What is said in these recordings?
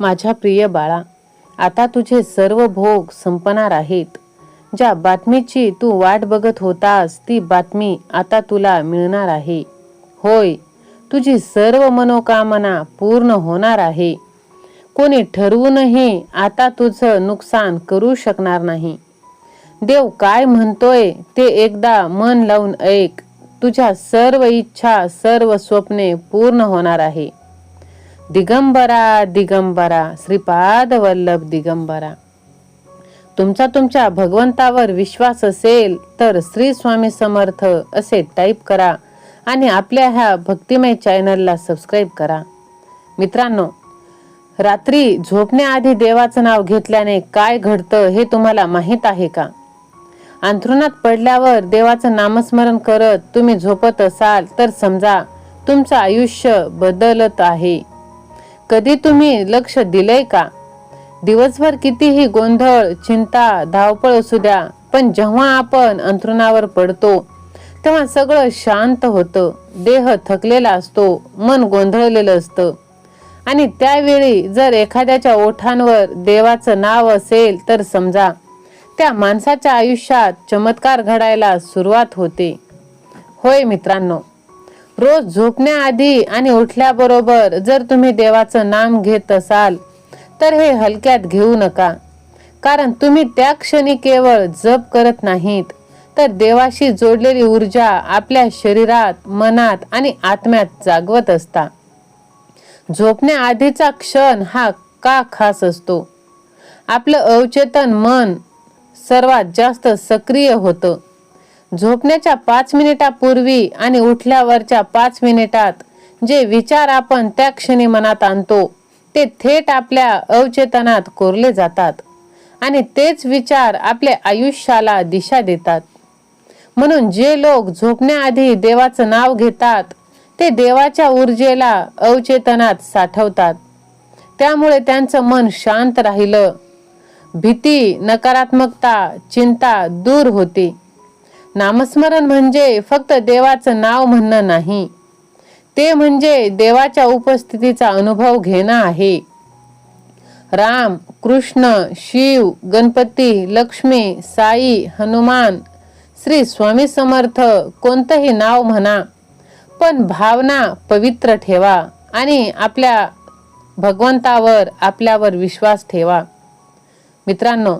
माझ्या प्रिय बाळा आता तुझे सर्व भोग संपणार आहेत. ज्या बातमीची तू वाट बघत होतास ती बातमी आता तुला मिळणार आहे. होय तुझी सर्व मनोकामना पूर्ण होणार आहे. कोणी ठरवूनही आता तुझं नुकसान करू शकणार नाही. देव काय म्हणतोय ते एकदा मन लावून ऐक. तुझ्या सर्व इच्छा सर्व स्वप्ने पूर्ण होणार आहे. दिगंबरा दिगंबरा श्रीपाद वल्लभ दिगंबरा. तुमचा तुमच्या भगवंतावर विश्वास असेल तर श्री स्वामी समर्थ असे टाईप करा आणि आपल्या ह्या भक्तिमय चॅनलला सबस्क्राईब करा. मित्रांनो रात्री झोपण्याआधी देवाचं नाव घेतल्याने काय घडतं हे तुम्हाला माहीत आहे का? अंथरुणात पडल्यावर देवाचं नामस्मरण करत तुम्ही झोपत असाल तर समजा तुमचं आयुष्य बदलत आहे. कधी तुम्ही लक्ष दिलंय का? दिवसभर कितीही गोंधळ चिंता धावपळ असू द्या पण जेव्हा आपण अंथरुणावर पडतो तेव्हा सगळं शांत होतं. देह थकलेला असतो मन गोंधळलेलं असतं. आणि त्यावेळी जर एखाद्याच्या ओठांवर देवाचं नाव असेल तर समजा त्या माणसाच्या आयुष्यात चमत्कार घडायला सुरुवात होते. होय मित्रांनो रोज झोपण्याआधी आणि उठल्याबरोबर जर तुम्ही देवाचं नाम घेत असाल तर हे हलक्यात घेऊ नका. कारण तुम्ही त्या क्षणी केवळ जप करत नाहीत तर देवाशी जोडलेली ऊर्जा आपल्या शरीरात मनात आणि आत्म्यात जागवत असता. झोपण्याआधीचा क्षण हा का खास असतो? आपलं अवचेतन मन सर्वात जास्त सक्रिय होतं. झोपण्याच्या पाच मिनिटापूर्वी आणि उठल्यावरच्या पाच मिनिटात जे विचार आपण त्या क्षणी मनात आणतो ते थेट आपल्या अवचेतनात कोरले जातात आणि तेच विचार आपल्या आयुष्याला दिशा देतात. म्हणून जे लोक झोपण्याआधी देवाचं नाव घेतात ते देवाच्या ऊर्जेला अवचेतनात साठवतात. त्यामुळे त्यांचं मन शांत राहिलं. भीती नकारात्मकता चिंता दूर होती. नामस्मरण म्हणजे फक्त देवाचं नाव म्हणणं नाही. ते म्हणजे देवाच्या उपस्थितीचा अनुभव घेणं आहे. राम कृष्ण शिव गणपती लक्ष्मी साई हनुमान श्री स्वामी समर्थ कोणतंही नाव म्हणा पण भावना पवित्र ठेवा आणि आपल्या भगवंतावर आपल्यावर विश्वास ठेवा. मित्रांनो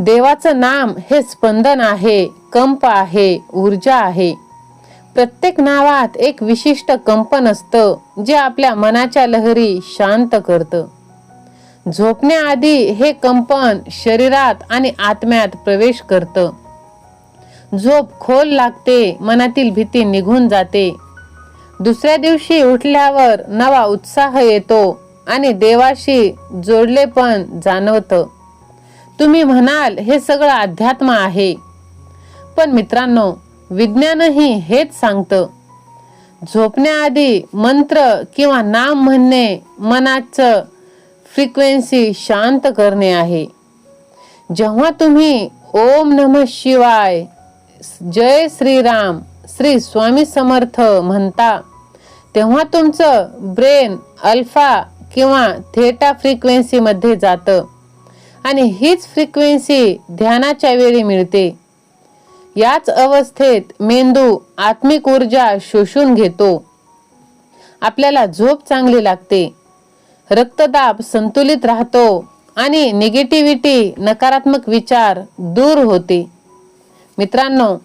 देवाचं नाम हे स्पंदन आहे कंप आहे ऊर्जा आहे. प्रत्येक नावात एक विशिष्ट कंपन असतं जे आपल्या मनाच्या लहरी शांत करतं. झोपण्याआधी हे कंपन शरीरात आणि आत्म्यात प्रवेश करतं. झोप खोल लागते मनातील भीती निघून जाते. दुसऱ्या दिवशी उठल्यावर नवा उत्साह येतो आणि देवाशी जोडले पण जाणवतं. तुम्ही म्हणाल हे सगळं अध्यात्म आहे. पण मित्रांनो विज्ञानही हेच सांगतं. झोपण्याआधी मंत्र किंवा नाम म्हणणे मनाचं फ्रिक्वेन्सी शांत करणे आहे. जेव्हा तुम्ही ओम नम शिवाय जय श्रीराम श्री स्वामी समर्थ म्हणता तेव्हा तुमचं ब्रेन अल्फा किंवा थेटा फ्रिक्वेन्सीमध्ये जातं. आणि हीच फ्रिक्वेन्सी ध्यानाच्या वेळी मिळते. याच अवस्थेत मेंदू आत्मिक ऊर्जा शोषून घेतो. आपल्याला झोप चांगली लागते. रक्तदाब संतुलित राहतो आणि निगेटिव्हिटी नकारात्मक विचार दूर होते. मित्रांनो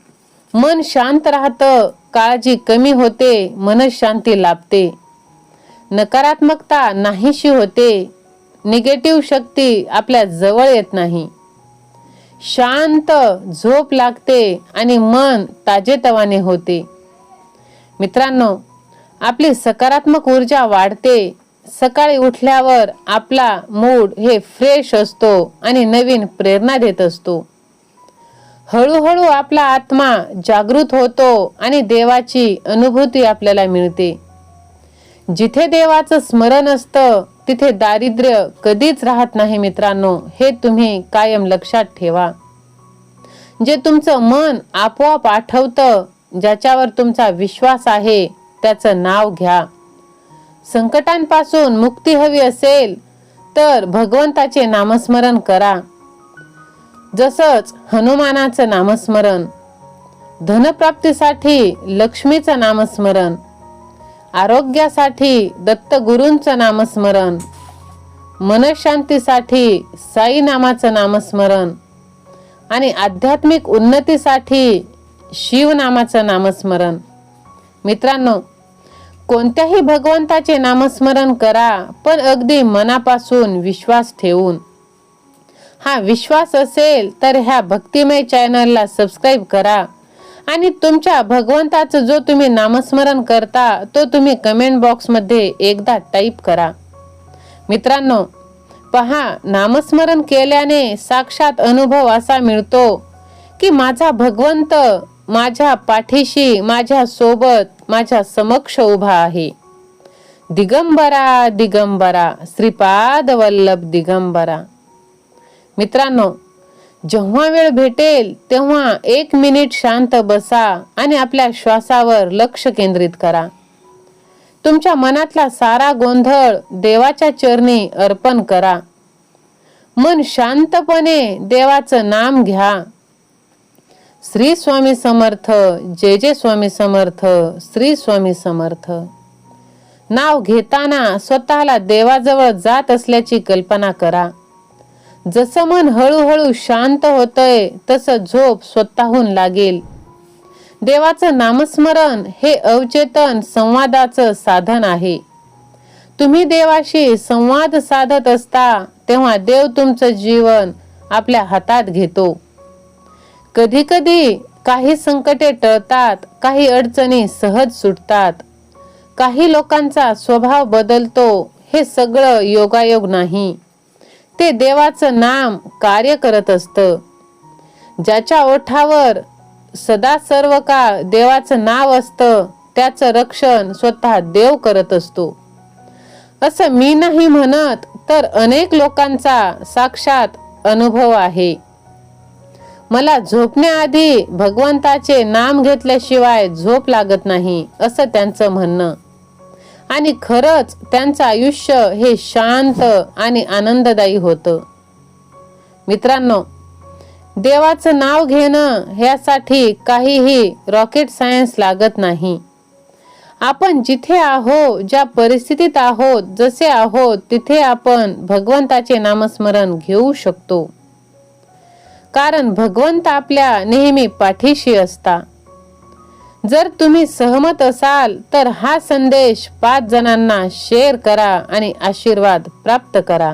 मन शांत राहतं काळजी कमी होते मनशांती लाभते. नकारात्मकता नाहीशी होते निगेटिव्ह शक्ती आपल्या जवळ येत नाही. शांत झोप लागते आणि मन ताजेतवाने होते. मित्रांनो आपली सकारात्मक ऊर्जा वाढते. सकाळी उठल्यावर आपला मूड हे फ्रेश असतो आणि नवीन प्रेरणा देत असतो. हळूहळू आपला आत्मा जागृत होतो आणि देवाची अनुभूती आपल्याला मिळते. जिथे देवाचं स्मरण असतं तिथे दारिद्र्य कधीच राहत नाही मित्रांनो. हे तुम्ही कायम लक्षात ठेवा. जे तुमचं मन आपोआप आठवतं ज्याच्यावर तुमचा विश्वास आहे त्याचं नाव घ्या. संकटांपासून मुक्ती हवी असेल तर भगवंताचे नामस्मरण करा. जसंच हनुमानाचं नामस्मरण धनप्राप्तीसाठी लक्ष्मीचं नामस्मरण आरोग्यासाठी दत्तगुरूंचं नामस्मरण. मनशांतीसाठी साई नामाचं नामस्मरण. आणि आध्यात्मिक उन्नतीसाठी शिवनामाचं नामस्मरण. मित्रांनो कोणत्याही भगवंताचे नामस्मरण करा पण अगदी मनापासून विश्वास ठेवून. हा विश्वास असेल तर ह्या भक्तिमय चॅनलला सबस्क्राईब करा. आणि तुमच्या भगवंताचं जो तुम्ही नामस्मरण करता तो तुम्ही कमेंट बॉक्समध्ये एकदा टाईप करा. मित्रांनो पहा नामस्मरण केल्याने साक्षात अनुभव असा मिळतो की माझा भगवंत माझ्या पाठीशी माझ्या सोबत माझ्या समक्ष उभा आहे. दिगंबरा दिगंबरा श्रीपाद वल्लभ दिगंबरा. मित्रांनो जेव्हा वेळ भेटेल तेव्हा एक मिनिट शांत बसा आणि आपल्या श्वासावर लक्ष केंद्रित करा. तुमच्या मनातला सारा गोंधळ देवाच्या चरणी अर्पण करा. मन शांतपणे देवाचं नाम घ्या. श्री स्वामी समर्थ जे जे स्वामी समर्थ श्री स्वामी समर्थ. नाव घेताना स्वतःला देवाजवळ जात असल्याची कल्पना करा. जसं मन हळूहळू शांत होतंय तसं झोप स्वतःहून लागेल. देवाचं नामस्मरण हे अवचेतन संवादाचं साधन आहे. तुम्ही देवाशी संवाद साधत असता तेव्हा देव तुमचं जीवन आपल्या हातात घेतो. कधी कधी काही संकटे टळतात काही अडचणी सहज सुटतात. काही लोकांचा स्वभाव बदलतो हे सगळं योगायोग नाही. ते देवाचं नाम कार्य करत असतं. ज्याच्या ओठावर सदा सर्व काळ देवाचं नाव असतं त्याचं रक्षण स्वतः देव करत असतो. असं मी नाही म्हणत तर अनेक लोकांचा साक्षात अनुभव आहे. मला झोपण्याआधी भगवंताचे नाम घेतल्याशिवाय झोप लागत नाही असं त्यांचं म्हणणं. आणि खरंच त्यांचं आयुष्य हे शांत आणि आनंददायी होतं. मित्रांनो देवाचं नाव घेणं ह्यासाठी काहीही रॉकेट सायन्स लागत नाही. आपण जिथे आहो ज्या परिस्थितीत आहोत जसे आहोत तिथे आपण भगवंताचे नामस्मरण घेऊ शकतो. कारण भगवंत आपल्या नेहमी पाठीशी असता. जर तुम्ही सहमत असाल तर हा संदेश पाच जणांना शेअर करा आणि आशीर्वाद प्राप्त करा.